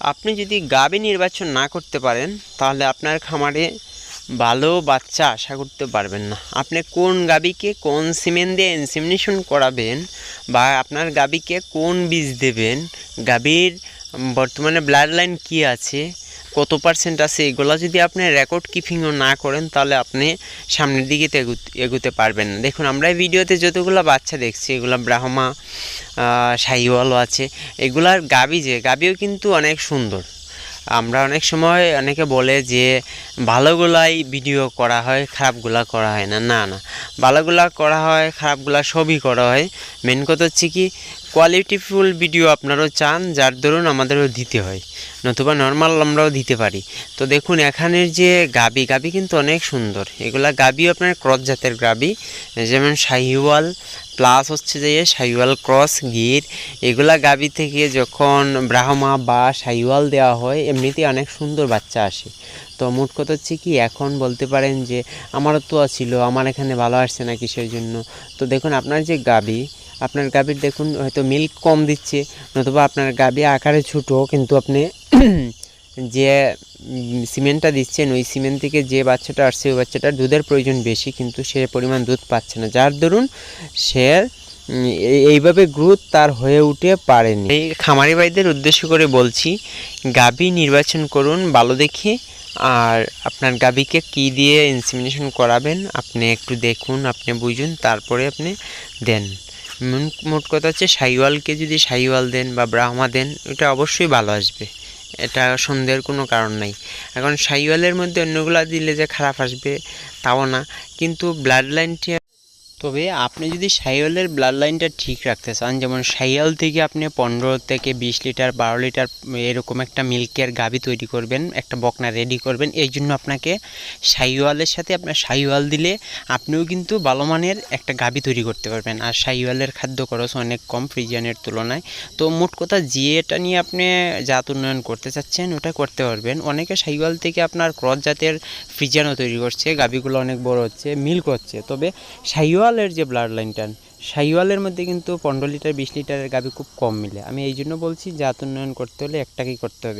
আপনি যদি গাবি নির্বাচন না করতে পারেন, তাহলে আপনার খামারে ভালো বাচ্চা আশা করতে পারবেন না। আপনি কোন গাবিকে কোন সিমেন্ট দিয়ে ইনসিমিনেশন করাবেন বা আপনার গাবিকে কোন বীজ দেবেন, গাবির বর্তমানে ব্লাড লাইন কী আছে কত পার্সেন্ট আছে, এগুলো যদি আপনি রেকর্ড কিপিংও না করেন, তাহলে আপনি সামনের দিকে এগোতে পারবেন না। দেখুন, আমরা এই ভিডিওতে যতগুলো বাচ্চা দেখছি, এগুলো ব্রাহ্মা শাহিওয়ালও আছে, এগুলার গাবি যে, গাবিও কিন্তু অনেক সুন্দর। আমরা অনেক সময় অনেকে বলে যে, ভালোগুলাই ভিডিও করা হয়, খারাপগুলা করা হয় না। না না, ভালোগুলা করা হয়, খারাপগুলা সবই করা হয়। মেন কথা হচ্ছে কি কোয়ালিটিফুল ভিডিও আপনারাও চান, যার দরুন আমাদেরও দিতে হয়, নতুবা নর্মাল আমরাও দিতে পারি। তো দেখুন, এখানের যে গাবি গাবি কিন্তু অনেক সুন্দর। এগুলা গাবিও আপনার ক্রস জাতের গাবি, যেমন শাহিওয়াল প্লাস হচ্ছে যে শাহিওয়াল ক্রস গির। এগুলা গাবি থেকে যখন ব্রাহ্মা বা শাহিওয়াল দেওয়া হয়, এমনিতেই অনেক সুন্দর বাচ্চা আসে। তো মোট কথা হচ্ছে কি, এখন বলতে পারেন যে, আমারও তো ছিল, আমার এখানে ভালো আসছে না কিসের জন্য। তো দেখুন, আপনার যে গাবি আপনার গাবির দেখুন, হয়তো মিল্ক কম দিচ্ছে, নতুবা আপনার গাভী আকারে ছোটো, কিন্তু আপনি যে সিমেন্টটা দিচ্ছেন, ওই সিমেন্ট থেকে যে বাচ্চাটা আসছে, ওই বাচ্চাটার দুধের প্রয়োজন বেশি, কিন্তু সে পরিমাণ দুধ পাচ্ছে না। যার দরুন সে এইভাবে গ্রোথ তার হয়ে উঠে পারেনি। এই খামারি ভাইদের উদ্দেশ্য করে বলছি গাবি নির্বাচন করুন ভালো দেখে, আর আপনার গাবিকে কি দিয়ে ইনসেমিনেশন করাবেন, আপনি একটু দেখুন, আপনি বুঝুন, তারপরে আপনি দেন। মোট- কথা হচ্ছে সাইওয়ালকে যদি সাইওয়াল দেন বা ব্রাহ্মা দেন, এটা অবশ্যই ভালো আসবে। এটা সন্দেহের কোনো কারণ নাই। এখন সাইওয়ালের মধ্যে অন্যগুলা দিলে যে খারাপ আসবে, তাও না। কিন্তু ব্লাড লাইনটা তবে আপনি যদি সাইওয়ালের ব্লাড লাইনটা ঠিক রাখতে চান, যেমন সাইওয়াল থেকে আপনি পনেরো থেকে বিশ লিটার, বারো লিটার এরকম একটা মিল্কের গাবি তৈরি করবেন, একটা বকনা রেডি করবেন, এই জন্য আপনাকে সাইওয়ালের সাথে আপনার সাইওয়াল দিলে আপনিও কিন্তু ভালো মানের একটা গাবি তৈরি করতে পারবেন। আর সাইওয়ালের খাদ্য খরচ অনেক কম ফ্রিজিয়ানের তুলনায়। তো মোট কথা জিএটা নিয়ে আপনি জাত উন্নয়ন করতে চাচ্ছেন, ওটা করতে পারবেন। অনেকে সাইওয়াল থেকে আপনার ক্রস জাতের ফ্রিজিয়ানও তৈরি করছে, গাবিগুলো অনেক বড় হচ্ছে মিল্ক হচ্ছে। তবে সাইওয়ালের যে ব্লাড লাইনটা সাইওয়ালের মধ্যে কিন্তু পনেরো লিটার বিশ লিটারের গাবি খুব কম মিলে। আমি এই জন্য বলছি, জাত উন্নয়ন করতে হলে একটাকেই করতে হবে।